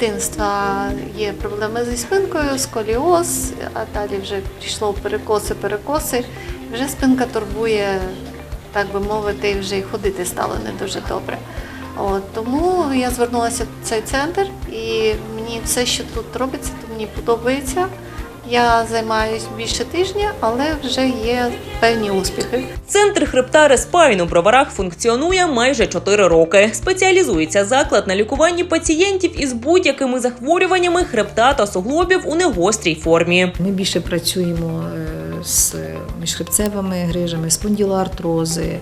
дитинства є проблеми зі спинкою, сколіоз, а далі вже пішло перекоси, перекоси. Вже спинка турбує, так би мовити, вже й ходити стало не дуже добре. От, тому я звернулася в цей центр, і мені все, що тут робиться, то мені подобається. Я займаюся більше тижня, але вже є певні успіхи. Центр хребта Респайн у броварах функціонує майже 4 роки. Спеціалізується заклад на лікуванні пацієнтів із будь-якими захворюваннями хребта та суглобів у негострій формі. Ми більше працюємо е, з міжхребцевими грижами, спондилоартрози,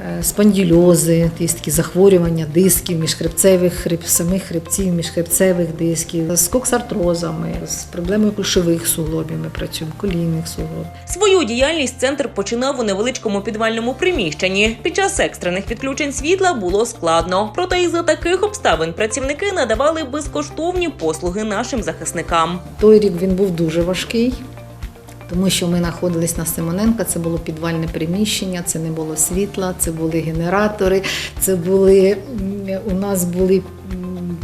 е, спондильози, такі захворювання дисків, міжхребцевих хреб, самих хребців, міжхребцевих дисків, з коксартрозами, з проблемою кульшових суглобів ми працюємо, колінних суглобів. Свою діяльність центр починав у невеличкому підвальному приміщенні. Під час екстрених відключень світла було складно. Проте із за таких обставин працівники надавали безкоштовні послуги нашим захисникам. Той рік він був дуже важкий, тому що ми знаходились на Симоненка, це було підвальне приміщення, це не було світла, це були генератори, це були у нас були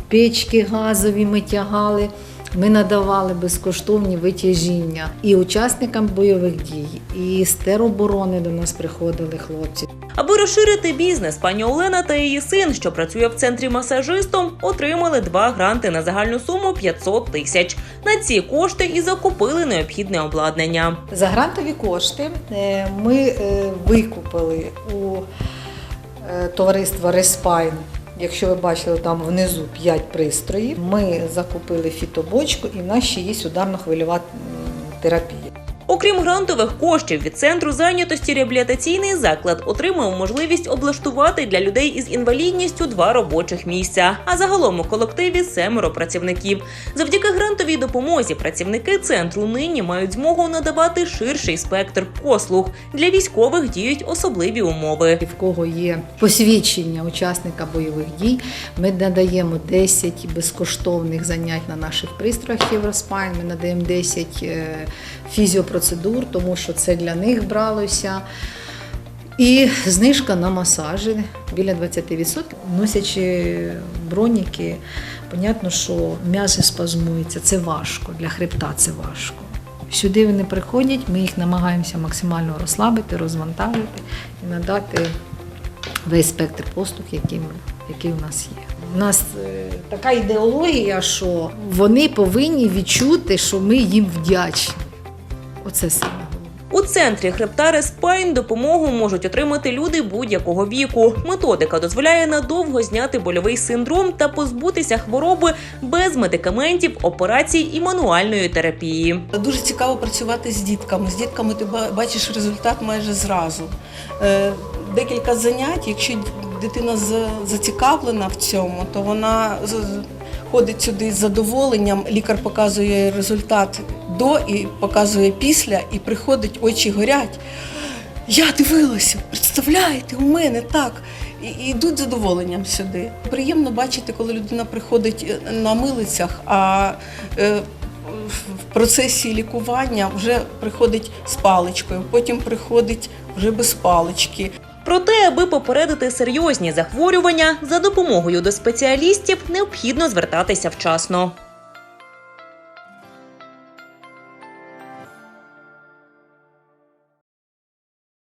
печки газові, ми тягали. Ми надавали безкоштовні витяжіння і учасникам бойових дій, і з тероборони до нас приходили хлопці. Аби розширити бізнес, пані Олена та її син, що працює в центрі масажистом, отримали два гранти на загальну суму 500 тисяч. На ці кошти і закупили необхідне обладнання. За грантові кошти е, ми е, викупили у е, товариства Респайн. Якщо ви бачили там внизу 5 пристроїв, ми закупили фітобочку і в нас ще є ударно-хвильова терапія. Окрім грантових коштів від центру зайнятості реабілітаційний заклад отримав можливість облаштувати для людей із інвалідністю два робочих місця. А загалом у колективі семеро працівників. Завдяки грантовій допомозі працівники центру нині мають змогу надавати ширший спектр послуг. Для військових діють особливі умови. В кого є посвідчення учасника бойових дій, ми надаємо 10 безкоштовних занять на наших пристроях Євроспайн. Ми надаємо 10 е, фізіопроцедур, тому що це для них бралося. І знижка на масажі біля 20%. Носячи броніки, понятно, що м'язи спазмуються. Це важко, для хребта це важко. Сюди вони приходять, ми їх намагаємося максимально розслабити, розвантажити і надати весь спектр послуг, який, який у нас є. У нас е, така ідеологія, що вони повинні відчути, що ми їм вдячні. Оце саме головне. У центрі хребта Респайн допомогу можуть отримати люди будь-якого віку. Методика дозволяє надовго зняти больовий синдром та позбутися хвороби без медикаментів, операцій і мануальної терапії. Дуже цікаво працювати з дітками. З дітками ти бачиш результат майже зразу. Е, Декілька занять, якщо дитина за- зацікавлена в цьому, то вона з- ходить сюди з задоволенням. Лікар показує результат до і показує після, і приходить, очі горять. Я дивилася, представляєте, у мене так. І, йдуть задоволенням сюди. Приємно бачити, коли людина приходить е, на милицях, а е, в процесі лікування вже приходить з паличкою, потім приходить вже без палички. Проте, аби попередити серйозні захворювання, за допомогою до спеціалістів необхідно звертатися вчасно.